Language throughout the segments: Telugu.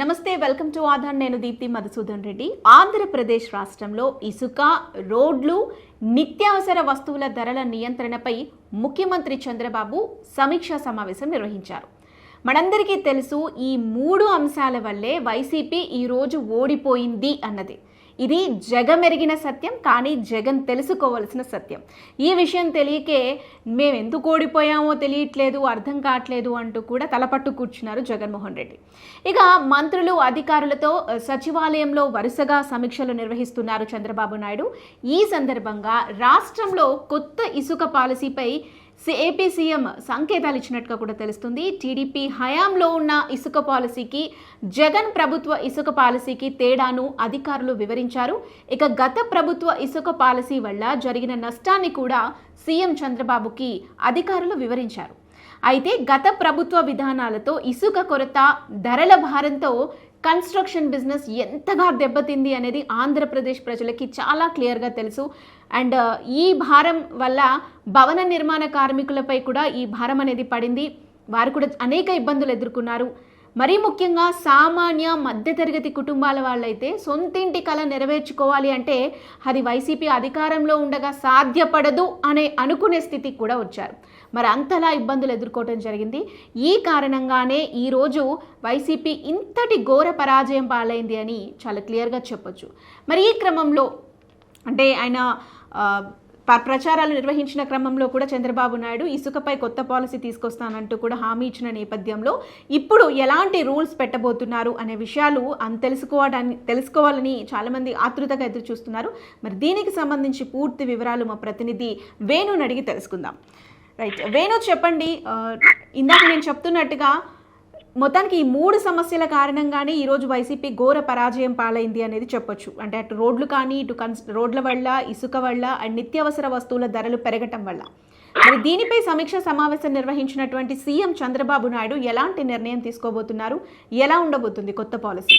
నమస్తే వెల్కమ్ టు ఆధార్. నేను దీప్తి మధుసూదన్ రెడ్డి. ఆంధ్రప్రదేశ్ రాష్ట్రంలో ఇసుక రోడ్లు నిత్యావసర వస్తువుల ధరల నియంత్రణపై ముఖ్యమంత్రి చంద్రబాబు సమీక్షా సమావేశం నిర్వహించారు. మనందరికీ తెలుసు ఈ మూడు అంశాల వల్లే వైసీపీ ఈరోజు ఓడిపోయింది అన్నది. ఇది జగమెరిగిన సత్యం కానీ జగన్ తెలుసుకోవలసిన సత్యం. ఈ విషయం తెలియకే మేము ఎందుకు ఓడిపోయామో తెలియట్లేదు అర్థం కావట్లేదు అంటూ కూడా తలపట్టు కూర్చున్నారు జగన్మోహన్ రెడ్డి. ఇక మంత్రులు అధికారులతో సచివాలయంలో వరుసగా సమీక్షలు నిర్వహిస్తున్నారు చంద్రబాబు నాయుడు. ఈ సందర్భంగా రాష్ట్రంలో కొత్త ఇసుక పాలసీపై ఏపీ సీఎం సంకేతాలు ఇచ్చినట్టుగా కూడా తెలుస్తుంది. టీడీపీ హయాంలో ఉన్న ఇసుక పాలసీకి జగన్ ప్రభుత్వ ఇసుక పాలసీకి తేడాను అధికారులు వివరించారు. ఇక గత ప్రభుత్వ ఇసుక పాలసీ వల్ల జరిగిన నష్టాన్ని కూడా సీఎం చంద్రబాబుకి అధికారులు వివరించారు. అయితే గత ప్రభుత్వ విధానాలతో ఇసుక కొరత ధరల భారంతో కన్స్ట్రక్షన్ బిజినెస్ ఎంతగా దెబ్బతింది అనేది ఆంధ్రప్రదేశ్ ప్రజలకి చాలా క్లియర్గా తెలుసు. అండ్ ఈ భారం వల్ల భవన నిర్మాణ కార్మికులపై కూడా ఈ భారం అనేది పడింది. వారు కూడా అనేక ఇబ్బందులు ఎదుర్కొన్నారు. మరీ ముఖ్యంగా సామాన్య మధ్యతరగతి కుటుంబాల వాళ్ళైతే సొంతింటి కళ నెరవేర్చుకోవాలి అంటే అది వైసీపీ అధికారంలో ఉండగా సాధ్యపడదు అనే అనుకునే స్థితికి కూడా వచ్చారు. మరి అంతలా ఇబ్బందులు ఎదుర్కోవడం జరిగింది. ఈ కారణంగానే ఈరోజు వైసీపీ ఇంతటి ఘోర పరాజయం పాలైంది అని చాలా క్లియర్గా చెప్పొచ్చు. మరి ఈ క్రమంలో అంటే ఆయన ప్రచారాలు నిర్వహించిన క్రమంలో కూడా చంద్రబాబు నాయుడు ఇసుకపై కొత్త పాలసీ తీసుకొస్తానంటూ కూడా హామీ ఇచ్చిన నేపథ్యంలో ఇప్పుడు ఎలాంటి రూల్స్ పెట్టబోతున్నారు అనే విషయాలు అన్ తెలుసుకోవడాన్ని తెలుసుకోవాలని చాలామంది ఆతృతగా ఎదురు చూస్తున్నారు మరి దీనికి సంబంధించి పూర్తి వివరాలు మా ప్రతినిధి వేణుని అడిగి తెలుసుకుందాం. రైట్ వేణు చెప్పండి ఇందాక నేను చెప్తున్నట్టుగా మొత్తానికి ఈ మూడు సమస్యల కారణంగానే ఈరోజు వైసీపీ ఘోర పరాజయం పాలైంది అనేది చెప్పొచ్చు. అంటే అటు రోడ్లు కానీ ఇటు కన్స్ రోడ్ల వల్ల ఇసుక వల్ల అండ్ నిత్యావసర వస్తువుల ధరలు పెరగటం వల్ల. మరి దీనిపై సమీక్ష సమావేశం నిర్వహించినటువంటి సీఎం చంద్రబాబు నాయుడు ఎలాంటి నిర్ణయం తీసుకోబోతున్నారు? ఎలా ఉండబోతుంది కొత్త పాలసీ?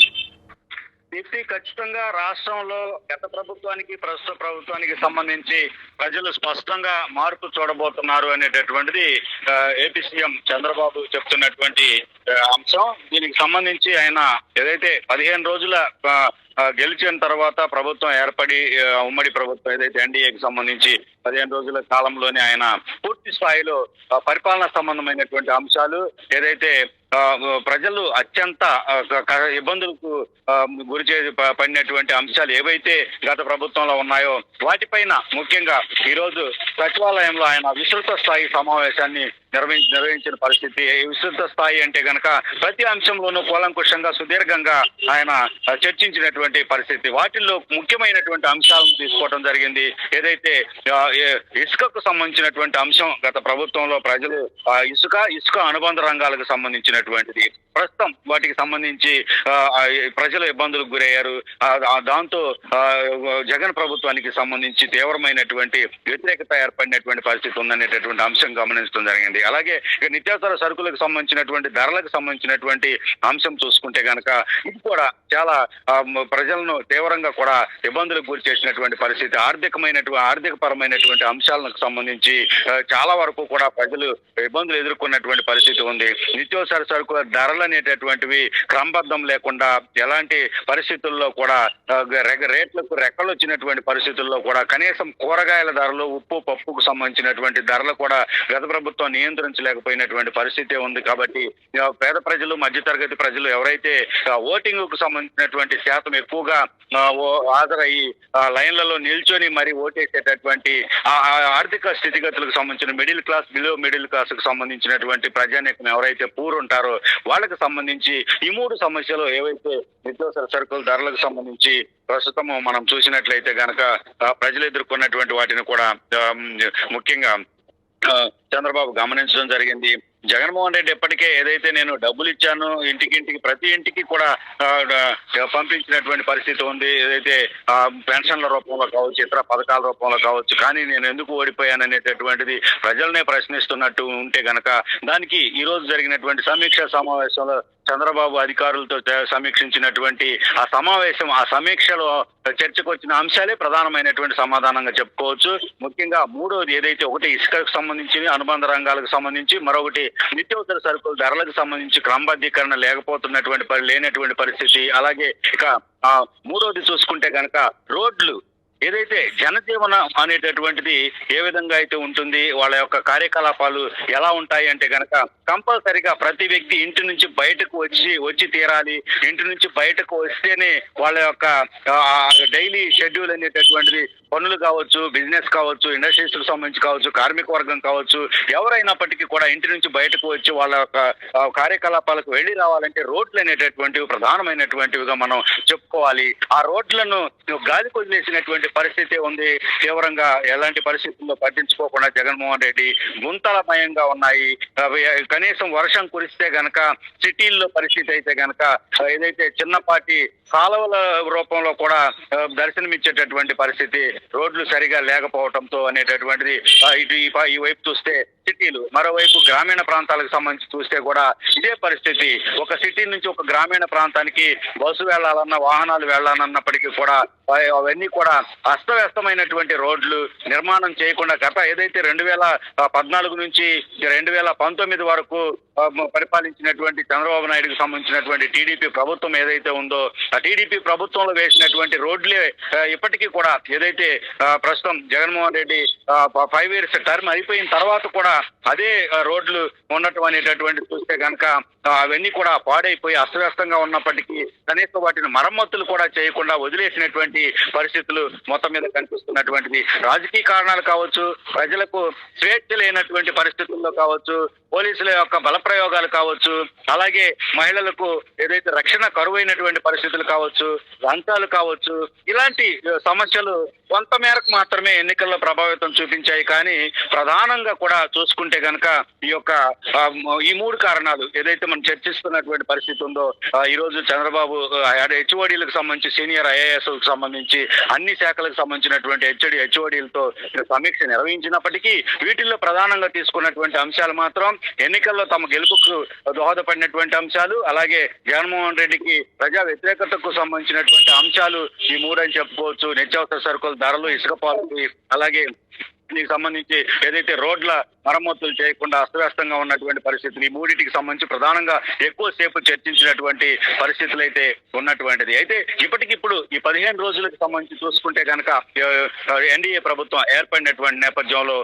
దీప్తి ఖచ్చితంగా రాష్ట్రంలో గత ప్రభుత్వానికి ప్రస్తుత ప్రభుత్వానికి సంబంధించి ప్రజలు స్పష్టంగా మార్పు చూడబోతున్నారు అనేటటువంటిది ఏపీ సీఎం చంద్రబాబు చెప్తున్నటువంటి అంశం. దీనికి సంబంధించి ఆయన ఏదైతే పదిహేను రోజుల గెలిచిన తర్వాత ప్రభుత్వం ఏర్పడి ఉమ్మడి ప్రభుత్వం ఏదైతే ఎన్డీఏకి సంబంధించి పదిహేను రోజుల కాలంలోనే ఆయన పూర్తి స్థాయిలో పరిపాలన సంబంధమైనటువంటి అంశాలు ఏదైతే ప్రజలు అత్యంత ఇబ్బందులకు గురి చేసి పడినటువంటి అంశాలు ఏవైతే గత ప్రభుత్వంలో ఉన్నాయో వాటిపైన ముఖ్యంగా ఈ రోజు సచివాలయంలో ఆయన విస్తృత స్థాయి సమావేశాన్ని నిర్వహించి నిర్వహించిన పరిస్థితి విస్తృత స్థాయి అంటే గనక ప్రతి అంశంలోనూ కూలంకుషంగా సుదీర్ఘంగా ఆయన చర్చించినటువంటి పరిస్థితి. వాటిల్లో ముఖ్యమైనటువంటి అంశాలను తీసుకోవడం జరిగింది. ఏదైతే ఇసుకకు సంబంధించినటువంటి అంశం గత ప్రభుత్వంలో ప్రజలు ఇసుక ఇసుక అనుబంధ రంగాలకు సంబంధించినటువంటిది. ప్రస్తుతం వాటికి సంబంధించి ప్రజలు ఇబ్బందులకు గురయ్యారు. దాంతో జగన్ ప్రభుత్వానికి సంబంధించి తీవ్రమైనటువంటి వ్యతిరేకత ఏర్పడినటువంటి పరిస్థితి ఉందనేటటువంటి అంశం గమనించడం జరిగింది. అలాగే నిత్యావసర సరుకులకు సంబంధించినటువంటి ధరలకు సంబంధించినటువంటి అంశం చూసుకుంటే కనుక ఇది కూడా చాలా ప్రజలను తీవ్రంగా కూడా ఇబ్బందులకు గురి చేసినటువంటి పరిస్థితి. ఆర్థికమైనటువంటి ఆర్థిక పరమైనటువంటి అంశాలకు సంబంధించి చాలా వరకు కూడా ప్రజలు ఇబ్బందులు ఎదుర్కొన్నటువంటి పరిస్థితి ఉంది. నిత్యావసర సరుకుల ధరలు అనేటటువంటివి క్రమబద్ధం లేకుండా ఎలాంటి పరిస్థితుల్లో కూడా రేట్లకు రెక్కలు వచ్చినటువంటి పరిస్థితుల్లో కూడా కనీసం కూరగాయల ధరలు ఉప్పు పప్పుకు సంబంధించినటువంటి ధరలు కూడా గత ప్రభుత్వం నియంత్రించలేకపోయినటువంటి పరిస్థితి ఉంది కాబట్టి పేద ప్రజలు మధ్యతరగతి ప్రజలు ఎవరైతే ఓటింగ్కు సంబంధించినటువంటి శాతం ఎక్కువగా ఓ- హాజరయ్యి లైన్లలో నిల్చొని మరి ఓటేసేటటువంటి ఆ ఆర్థిక స్థితిగతులకు సంబంధించిన మిడిల్ క్లాస్ బిలో మిడిల్ క్లాస్కు సంబంధించినటువంటి ప్రజానీకం ఎవరైతే పూర్ ఉంటారో వాళ్ళకి సంబంధించి ఈ మూడు సమస్యలు ఏవైతే నిత్యావసర సరుకుల ధరలకు సంబంధించి ప్రస్తుతం మనం చూసినట్లయితే గనక ప్రజలు ఎదుర్కొన్నటువంటి వాటిని కూడా ముఖ్యంగా చంద్రబాబు గమనించడం జరిగింది. జగన్మోహన్ రెడ్డి ఎప్పటికే ఏదైతే నేను డబ్బులు ఇచ్చాను ఇంటికి ఇంటికి ప్రతి ఇంటికి కూడా పంపించినటువంటి పరిస్థితి ఉంది. ఏదైతే ఆ, పెన్షన్ల రూపంలో కావచ్చు ఇతర పథకాల రూపంలో కావచ్చు కానీ నేను ఎందుకు ఓడిపోయాను అనేటటువంటిది ప్రజలనే ప్రశ్నిస్తున్నట్టు ఉంటే గనక దానికి ఈ రోజు జరిగినటువంటి సమీక్ష సమావేశంలో చంద్రబాబు అధికారులతో సమీక్షించినటువంటి ఆ సమావేశం ఆ సమీక్షలో చర్చకు వచ్చిన అంశాలే ప్రధానమైనటువంటి సమాధానంగా చెప్పుకోవచ్చు. ముఖ్యంగా మూడోది ఏదైతే ఒకటి ఇసుకకు సంబంధించి అనుబంధ రంగాలకు సంబంధించి మరొకటి నిత్యావసర సరుకుల ధరలకు సంబంధించి క్రమబద్ధీకరణ లేకపోతున్నటువంటి పరి లేనటువంటి పరిస్థితి. అలాగే ఇక మూడోది చూసుకుంటే కనుక రోడ్లు. ఏదైతే జనజీవనం అనేటటువంటిది ఏ విధంగా అయితే ఉంటుంది వాళ్ళ యొక్క కార్యకలాపాలు ఎలా ఉంటాయి అంటే గనక కంపల్సరిగా ప్రతి వ్యక్తి ఇంటి నుంచి బయటకు వచ్చి వచ్చి తీరాలి. ఇంటి నుంచి బయటకు వస్తేనే వాళ్ళ యొక్క డైలీ షెడ్యూల్ అనేటటువంటిది పనులు కావచ్చు బిజినెస్ కావచ్చు ఇండస్ట్రీస్కు సంబంధించి కావచ్చు కార్మిక వర్గం కావచ్చు ఎవరైనప్పటికీ కూడా ఇంటి నుంచి బయటకు వచ్చి వాళ్ళ యొక్క కార్యకలాపాలకు వెళ్ళి రావాలంటే రోడ్లు అనేటటువంటివి ప్రధానమైనటువంటివిగా మనం చెప్పుకోవాలి. ఆ రోడ్లను గాలి కొదిలేసినటువంటి పరిస్థితి ఉంది. తీవ్రంగా ఎలాంటి పరిస్థితుల్లో పట్టించుకోకుండా జగన్మోహన్ రెడ్డి గుంతలమయంగా ఉన్నాయి. కనీసం వర్షం కురిస్తే గనక సిటీల్లో పరిస్థితి అయితే గనక ఏదైతే చిన్నపాటి కాలువల రూపంలో కూడా దర్శనమిచ్చేటటువంటి పరిస్థితి రోడ్లు సరిగా లేకపోవడంతో అనేటటువంటిది ఇటు ఈ వైపు చూస్తే సిటీలు మరోవైపు గ్రామీణ ప్రాంతాలకు సంబంధించి చూస్తే కూడా ఇదే పరిస్థితి. ఒక సిటీ నుంచి ఒక గ్రామీణ ప్రాంతానికి బస్సు వెళ్ళాలన్న వాహనాలు వెళ్ళాలన్నప్పటికీ కూడా అవన్నీ కూడా అస్తవ్యస్తమైనటువంటి రోడ్లు నిర్మాణం చేయకుండా గత ఏదైతే రెండు వేల పద్నాలుగు నుంచి రెండు వేల పంతొమ్మిది వరకు పరిపాలించినటువంటి చంద్రబాబు నాయుడుకి సంబంధించినటువంటి టీడీపీ ప్రభుత్వం ఏదైతే ఉందో ఆ టీడీపీ ప్రభుత్వంలో వేసినటువంటి రోడ్లే ఇప్పటికీ కూడా ఏదైతే ప్రస్తుతం Jaganmohan Reddy five years term అయిపోయిన తర్వాత కూడా అదే రోడ్లు ఉండటం అనేటటువంటి చూస్తే కనుక అవన్నీ కూడా పాడైపోయి అస్తవ్యస్తంగా ఉన్నప్పటికీ కనీసం వాటిని మరమ్మతులు కూడా చేయకుండా వదిలేసినటువంటి పరిస్థితులు మొత్తం మీద కనిపిస్తున్నటువంటిది. రాజకీయ కారణాలు కావచ్చు ప్రజలకు స్వేచ్ఛ లేనటువంటి పరిస్థితుల్లో కావచ్చు పోలీసుల యొక్క బలప్రయోగాలు కావచ్చు అలాగే మహిళలకు ఏదైతే రక్షణ కరువైనటువంటి పరిస్థితులు కావచ్చు లంచాలు కావచ్చు ఇలాంటి సమస్యలు కొంత మేరకు మాత్రమే ఎన్నికల్లో ప్రభావితం చూపించాయి కానీ ప్రధానంగా కూడా చూసుకుంటే గనక ఈ యొక్క ఈ మూడు కారణాలు ఏదైతే మనం చర్చిస్తున్నటువంటి పరిస్థితి ఉందో ఈ రోజు చంద్రబాబు హెచ్ఓడీలకు సంబంధించి సీనియర్ ఐఏఎస్కు సంబంధించి అన్ని శాఖలకు సంబంధించినటువంటి హెచ్ఓడి హెచ్ఓడీలతో సమీక్ష నిర్వహించినప్పటికీ వీటిల్లో ప్రధానంగా తీసుకున్నటువంటి అంశాలు మాత్రం ఎన్నికల్లో తమ గెలుపుకు దోహదపడినటువంటి అంశాలు అలాగే జగన్మోహన్ రెడ్డికి ప్రజా వ్యతిరేకతకు సంబంధించినటువంటి అంశాలు ఈ మూడని అని చెప్పుకోవచ్చు. నిత్యావసర సరుకుల ధరలు ఇసుక పాలసీ అలాగే దీనికి సంబంధించి ఏదైతే రోడ్ల మరమ్మతులు చేయకుండా అస్తవ్యస్తంగా ఉన్నటువంటి పరిస్థితులు ఈ మూడింటికి సంబంధించి ప్రధానంగా ఎక్కువసేపు చర్చించినటువంటి పరిస్థితులు అయితే ఉన్నటువంటిది. అయితే ఇప్పటికిప్పుడు ఈ పదిహేను రోజులకు సంబంధించి చూసుకుంటే కనుక ఎన్డీఏ ప్రభుత్వం ఏర్పడినటువంటి నేపథ్యంలో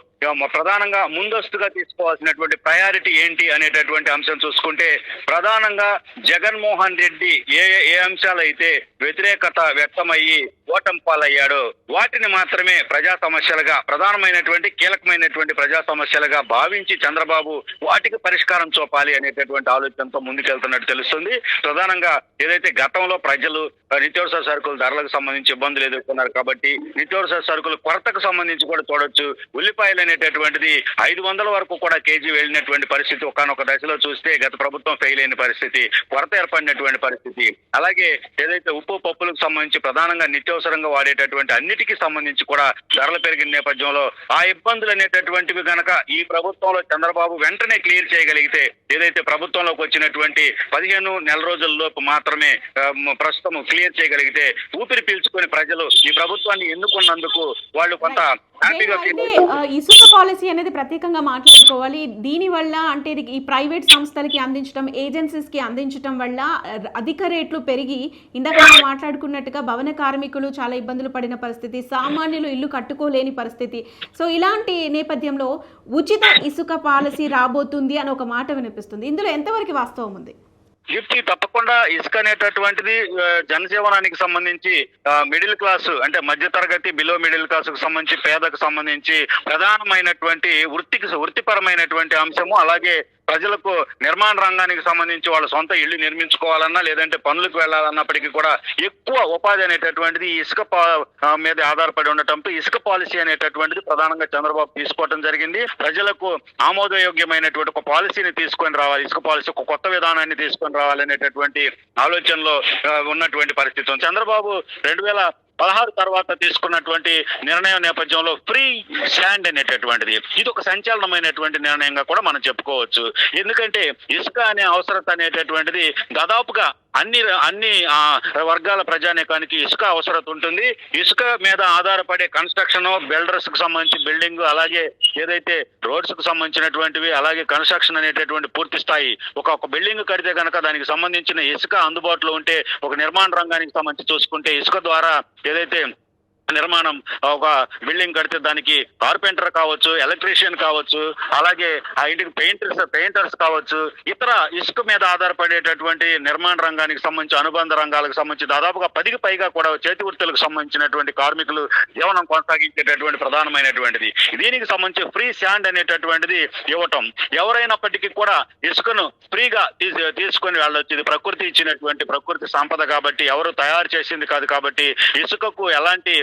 ప్రధానంగా ముందస్తుగా తీసుకోవాల్సినటువంటి ప్రయారిటీ ఏంటి అనేటటువంటి అంశం చూసుకుంటే ప్రధానంగా జగన్మోహన్ రెడ్డి ఏ ఏ అంశాలు అయితే వ్యతిరేకత వ్యక్తమయ్యి ఓటం పాలయ్యాడో వాటిని మాత్రమే ప్రజా సమస్యలుగా ప్రధానమైన ప్రధానమైనటువంటి కీలకమైనటువంటి ప్రజా సమస్యలుగా భావించి చంద్రబాబు వాటికి పరిష్కారం చూపాలి అనేటటువంటి ఆలోచనతో ముందుకెళ్తున్నట్టు తెలుస్తుంది. ప్రధానంగా ఏదైతే గతంలో ప్రజలు నిత్యావసర సరుకుల ధరలకు సంబంధించి ఇబ్బందులు ఎదుర్కొన్నారు కాబట్టి నిత్యావసర సరుకుల కొరతకు సంబంధించి కూడా చూడొచ్చు. ఉల్లిపాయలు అనేటటువంటిది ఐదు వందల వరకు కూడా కేజీ వెళ్ళినటువంటి పరిస్థితి ఒకనొక దశలో చూస్తే గత ప్రభుత్వం ఫెయిల్ అయిన పరిస్థితి కొరత ఏర్పడినటువంటి పరిస్థితి. అలాగే ఏదైతే ఉప్పు పప్పులకు సంబంధించి ప్రధానంగా నిత్యావసరంగా వాడేటటువంటి అన్నిటికీ సంబంధించి కూడా ధరలు పెరిగిన నేపథ్యంలో ఆ ఇబ్బందులు అనేటటువంటివి గనక ఈ ప్రభుత్వంలో చంద్రబాబు వెంటనే క్లియర్ చేయగలిగితే ఏదైతే ప్రభుత్వంలోకి వచ్చినటువంటి పదిహేను నెల రోజుల్లోపు మాత్రమే ప్రస్తుతం క్లియర్ చేయగలిగితే ఊపిరి పీల్చుకొని ప్రజలు ఈ ప్రభుత్వాన్ని ఎన్నుకున్నందుకు వాళ్ళు కొంత ఇసుక పాలసీ అనేది ప్రత్యేకంగా మాట్లాడుకోవాలి. దీని వల్ల అంటే ఈ ప్రైవేట్ సంస్థలకి అందించడం ఏజెన్సీస్కి అందించడం వల్ల అధిక రేట్లు పెరిగి ఇందాక మనం మాట్లాడుకున్నట్టుగా భవన కార్మికులు చాలా ఇబ్బందులు పడిన పరిస్థితి సామాన్యులు ఇల్లు కట్టుకోలేని పరిస్థితి. సో ఇలాంటి నేపథ్యంలో ఉచిత ఇసుక పాలసీ రాబోతుంది అని ఒక మాట వినిపిస్తుంది. ఇందులో ఎంతవరకు వాస్తవం ఉంది? గిఫ్ట్ తప్పకుండా ఇసుక అనేటటువంటిది జనజీవనానికి సంబంధించి మిడిల్ క్లాస్ అంటే మధ్య తరగతి బిలో మిడిల్ క్లాస్కు సంబంధించి పేదకు సంబంధించి ప్రధానమైనటువంటి వృత్తికి వృత్తిపరమైనటువంటి అంశము అలాగే ప్రజలకు నిర్మాణ రంగానికి సంబంధించి వాళ్ళ సొంత ఇల్లు నిర్మించుకోవాలన్నా లేదంటే పనులకు వెళ్ళాలన్నప్పటికీ కూడా ఎక్కువ ఉపాధి అనేటటువంటిది ఇసుక మీద ఆధారపడి ఉండటంతో ఇసుక పాలసీ అనేటటువంటిది ప్రధానంగా చంద్రబాబు తీసుకోవడం జరిగింది ప్రజలకు ఆమోదయోగ్యమైనటువంటి ఒక పాలసీని తీసుకొని రావాలి ఇసుక పాలసీ ఒక కొత్త విధానాన్ని తీసుకొని రావాలనేటటువంటి ఆలోచనలో ఉన్నటువంటి పరిస్థితి ఉంది. చంద్రబాబు రెండు వేల పదహారు తర్వాత తీసుకున్నటువంటి నిర్ణయం నేపథ్యంలో ఫ్రీ స్టాండ్ అనేటటువంటిది. ఇది ఒక సంచలనమైనటువంటి నిర్ణయంగా కూడా మనం చెప్పుకోవచ్చు. ఎందుకంటే ఇసుక అనే అవసరత అనేటటువంటిది దాదాపుగా అన్ని అన్ని వర్గాల ప్రజానీకానికి ఇసుక అవసరత ఉంటుంది. ఇసుక మీద ఆధారపడే కన్స్ట్రక్షన్ బిల్డర్స్కు సంబంధించి బిల్డింగ్ అలాగే ఏదైతే రోడ్స్కు సంబంధించినటువంటివి అలాగే కన్స్ట్రక్షన్ అనేటటువంటి పూర్తి స్థాయి. ఒక ఒక బిల్డింగ్ కడితే కనుక దానికి సంబంధించిన ఇసుక అందుబాటులో ఉంటే ఒక నిర్మాణ రంగానికి సంబంధించి చూసుకుంటే ఇసుక ద్వారా ఏదైతే నిర్మాణం ఒక బిల్డింగ్ కడితే దానికి కార్పెంటర్ కావచ్చు ఎలక్ట్రీషియన్ కావచ్చు అలాగే ఆ ఇంటికి పెయింటర్స్ పెయింటర్స్ కావచ్చు ఇతర ఇసుక మీద ఆధారపడేటటువంటి నిర్మాణ రంగానికి సంబంధించి అనుబంధ రంగాలకు సంబంధించి దాదాపుగా పదికి పైగా కూడా చేతి వృత్తులకు సంబంధించినటువంటి కార్మికులు జీవనం కొనసాగించేటటువంటి ప్రధానమైనటువంటిది. దీనికి సంబంధించి ఫ్రీ శాండ్ అనేటటువంటిది ఇవ్వటం. ఎవరైనప్పటికీ కూడా ఇసుకను ఫ్రీగా తీసి తీసుకొని వెళ్ళొచ్చు. ఇది ప్రకృతి ఇచ్చినటువంటి ప్రకృతి సంపద కాబట్టి ఎవరు తయారు చేసింది కాదు కాబట్టి ఇసుకకు ఎలాంటి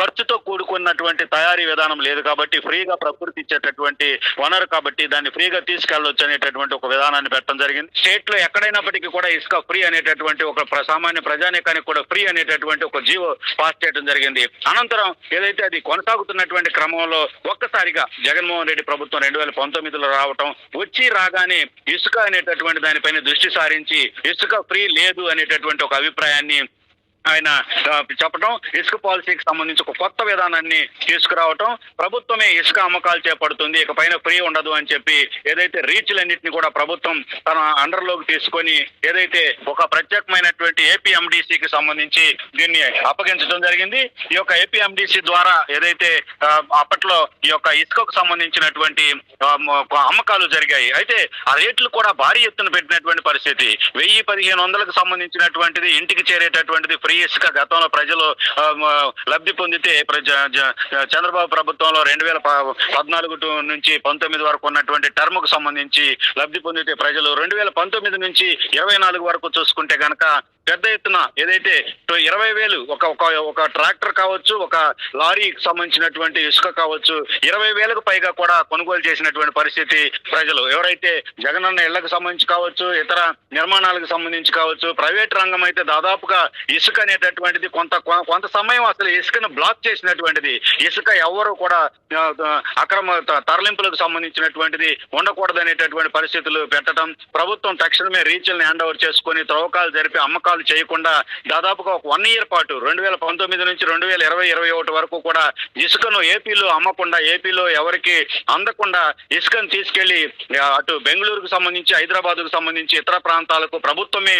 ఖర్చుతో కూడుకున్నటువంటి తయారీ విధానం లేదు కాబట్టి ఫ్రీగా ప్రకృతి ఇచ్చేటటువంటి వనరు కాబట్టి దాన్ని ఫ్రీగా తీసుకెళ్ళొచ్చు అనేటటువంటి ఒక విధానాన్ని పెట్టడం జరిగింది. స్టేట్లో ఎక్కడైనప్పటికీ కూడా ఇసుక ఫ్రీ అనేటటువంటి ఒక సామాన్య ప్రజానీకానికి కూడా ఫ్రీ అనేటటువంటి ఒక జీవో పాస్ చేయడం జరిగింది. అనంతరం ఏదైతే అది కొనసాగుతున్నటువంటి క్రమంలో ఒక్కసారిగా జగన్మోహన్ రెడ్డి ప్రభుత్వం రెండు వేల పంతొమ్మిదిలో రావటం వచ్చి రాగానే ఇసుక అనేటటువంటి దానిపైన దృష్టి సారించి ఇసుక ఫ్రీ లేదు అనేటటువంటి ఒక అభిప్రాయాన్ని ఆయన చెప్పడం ఇసుక పాలసీకి సంబంధించి ఒక కొత్త విధానాన్ని తీసుకురావటం ప్రభుత్వమే ఇసుక అమ్మకాలు చేపడుతుంది ఇకపైన ఫ్రీ ఉండదు అని చెప్పి ఏదైతే రీచ్లన్నింటినీ కూడా ప్రభుత్వం తన అండర్లోకి తీసుకొని ఏదైతే ఒక ప్రత్యేకమైనటువంటి ఏపీఎండిసికి సంబంధించి దీన్ని అప్పగించడం జరిగింది. ఈ యొక్క ఏపీఎండిసి ద్వారా ఏదైతే అప్పట్లో ఈ యొక్క ఇసుకకు సంబంధించినటువంటి అమ్మకాలు జరిగాయి. అయితే ఆ రేట్లు కూడా భారీ ఎత్తున పెట్టినటువంటి పరిస్థితి. వెయ్యి పదిహేను వందలకు సంబంధించినటువంటిది ఇంటికి చేరేటటువంటిది ఫ్రీ ఇసుక గతంలో ప్రజలు లబ్ధి పొందితే చంద్రబాబు ప్రభుత్వంలో రెండు వేల పద్నాలుగు నుంచి పంతొమ్మిది వరకు ఉన్నటువంటి టర్మ్కు సంబంధించి లబ్ధి పొందితే ప్రజలు రెండు వేల పంతొమ్మిది నుంచి ఇరవై నాలుగు వరకు చూసుకుంటే గనక పెద్ద ఎత్తున ఏదైతే ఇరవై వేలు ఒక ఒక ఒక ట్రాక్టర్ కావచ్చు ఒక లారీకి సంబంధించినటువంటి ఇసుక కావచ్చు ఇరవై వేలకు పైగా కూడా కొనుగోలు చేసినటువంటి పరిస్థితి ప్రజలు. ఎవరైతే జగనన్న ఇళ్ళకు సంబంధించి కావచ్చు ఇతర నిర్మాణాలకు సంబంధించి కావచ్చు ప్రైవేట్ రంగం అయితే దాదాపుగా ఇసుక అనేటటువంటిది కొంత కొంత సమయం అసలు ఇసుకను బ్లాక్ చేసినటువంటిది ఇసుక ఎవరు కూడా అక్రమ తరలింపులకు సంబంధించినటువంటిది ఉండకూడదు అనేటటువంటి పరిస్థితులు పెట్టడం ప్రభుత్వం తక్షణమే రీచ్లను హ్యాండ్ ఓవర్ చేసుకొని త్రవ్వకాలు జరిపి అమ్మకాలు చేయకుండా దాదాపుగా ఒక వన్ ఇయర్ పాటు రెండు వేల పంతొమ్మిది నుంచి రెండు వేల ఇరవై ఇరవై ఒకటి వరకు కూడా ఇసుకను ఏపీలో అమ్మకుండా ఏపీలో ఎవరికి అందకుండా ఇసుకను తీసుకెళ్ళి అటు బెంగళూరుకు సంబంధించి హైదరాబాద్కు సంబంధించి ఇతర ప్రాంతాలకు ప్రభుత్వమే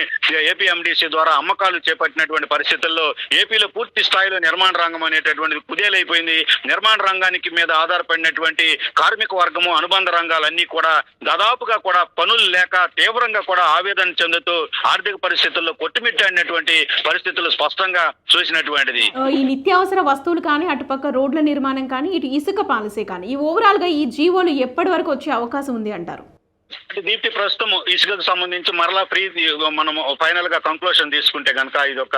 ఏపీఎండిసి ద్వారా అమ్మకాలు చేపట్టినటువంటి పరిస్థితుల్లో ఏపీలో పూర్తి స్థాయిలో నిర్మాణ రంగం అనేటటువంటిది కుదేలైపోయింది. నిర్మాణ రంగానికి మీద ఆధారపడినటువంటి కార్మిక వర్గము అనుబంధ రంగాలన్నీ కూడా దాదాపుగా కూడా పనులు లేక తీవ్రంగా కూడా ఆవేదన చెందుతూ ఆర్థిక పరిస్థితుల్లో కొట్టుమిట్టాడినటువంటి పరిస్థితులు స్పష్టంగా చూసినటువంటిది. ఈ నిత్యావసర వస్తువులు కానీ అటుపక్క రోడ్ల నిర్మాణం కానీ ఇటు ఇసుక పాలసీ కానీ ఈ ఓవరాల్గా ఈ జీవోలు ఎప్పటి వరకు వచ్చే అవకాశం ఉంది అంటారు? దీప్తి ప్రస్తుతం ఇసుకకు సంబంధించి మరలా ఫ్రీ మనం ఫైనల్గా కంక్లూషన్ తీసుకుంటే కనుక ఇది ఒక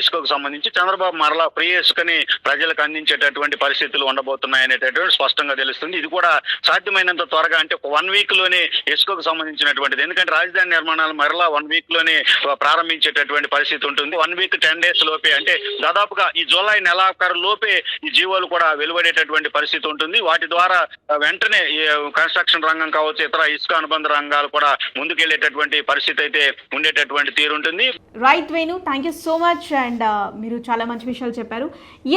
ఇసుకకు సంబంధించి చంద్రబాబు మరలా ఫ్రీ ఇసుకని ప్రజలకు అందించేటటువంటి పరిస్థితులు ఉండబోతున్నాయి అనేటటువంటి స్పష్టంగా తెలుస్తుంది. ఇది కూడా సాధ్యమైనంత త్వరగా అంటే ఒక వన్ వీక్లోనే ఇసుకకు సంబంధించినటువంటిది. ఎందుకంటే రాజధాని నిర్మాణాలు మరలా వన్ వీక్లోనే ప్రారంభించేటటువంటి పరిస్థితి ఉంటుంది. వన్ వీక్ టెన్ డేస్ లోపే అంటే దాదాపుగా ఈ జూలై నెలాఖరు లోపే ఈ జీవోలు కూడా వెలువడేటటువంటి పరిస్థితి ఉంటుంది. వాటి ద్వారా వెంటనే కన్స్ట్రక్షన్ రంగం కావచ్చు ఇతర ఇసుక అనుబంధ రంగాలు కూడా ముందుకెళ్ళేటటువంటి పరిస్థితి అయితే ఉండేటటువంటి తీరుంటుంది. Right Venu thank you so much and మీరు చాలా మంచి విషయాలు చెప్పారు.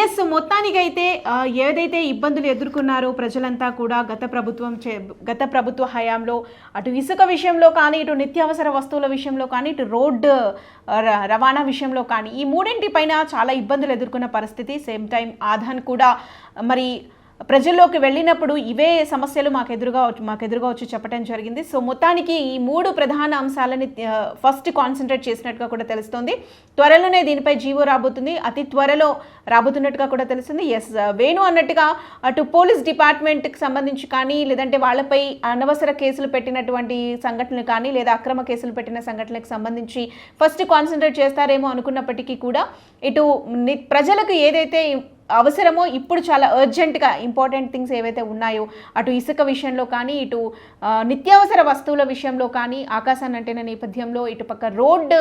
ఎస్ మొత్తానికైతే uh, ఏదైతే ఇబ్బందులు ఎదుర్కొన్నారో ప్రజలంతా కూడా గత ప్రభుత్వం చే- గత ప్రభుత్వ హయాంలో అటు ఇసుక విషయంలో కానీ ఇటు నిత్యావసర వస్తువుల విషయంలో కానీ ఇటు రోడ్డు uh, ర- రవాణా విషయంలో కానీ ఈ మూడింటి పైన చాలా ఇబ్బందులు ఎదుర్కొన్న పరిస్థితి. సేమ్ టైం ఆధాన్ కూడా మరి ప్రజల్లోకి వెళ్ళినప్పుడు ఇవే సమస్యలు మాకు ఎదురుగా మాకు ఎదురుగా వచ్చి చెప్పడం జరిగింది. సో మొత్తానికి ఈ మూడు ప్రధాన అంశాలని ఫస్ట్ కాన్సన్ట్రేట్ చేసినట్టుగా కూడా తెలుస్తోంది. త్వరలోనే దీనిపై జీవో రాబోతుంది. అతి త్వరలో రాబోతున్నట్టుగా కూడా తెలుస్తుంది. ఎస్ వేణు అన్నట్టుగా అటు పోలీస్ డిపార్ట్మెంట్కి సంబంధించి కానీ లేదంటే వాళ్ళపై అనవసర కేసులు పెట్టినటువంటి సంఘటనలు కానీ లేదా అక్రమ కేసులు పెట్టిన సంఘటనలకు సంబంధించి ఫస్ట్ కాన్సన్ట్రేట్ చేస్తారేమో అనుకున్నప్పటికీ కూడా ఇటు ని- ప్రజలకు ఏదైతే అవసరమో ఇప్పుడు చాలా అర్జెంటుగా ఇంపార్టెంట్ థింగ్స్ ఏవైతే ఉన్నాయో అటు ఇసుక విషయంలో కానీ ఇటు నిత్యావసర వస్తువుల విషయంలో కానీ ఆకాశాన్ని అంటిన నేపథ్యంలో ఇటు పక్క రోడ్డు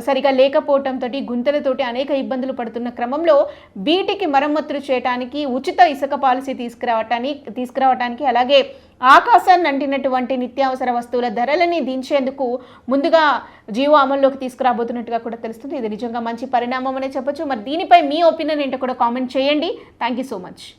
సరిగా లేకపోవడంతో గుంతలతోటి అనేక ఇబ్బందులు పడుతున్న క్రమంలో వీటికి మరమ్మతులు చేయడానికి ఉచిత ఇసుక పాలసీ తీసుకురావటానికి తీసుకురావటానికి అలాగే ఆకాశాన్ని అంటినటువంటి నిత్యావసర వస్తువుల ధరలని దించేందుకు ముందుగా జీవో అమల్లోకి తీసుకురాబోతున్నట్టుగా కూడా తెలుస్తుంది. ఇది నిజంగా మంచి పరిణామం అనే చెప్పొచ్చు. మరి దీనిపై మీ ఒపీనియన్ ఏంటో కూడా కామెంట్ చేయండి. Thank you so much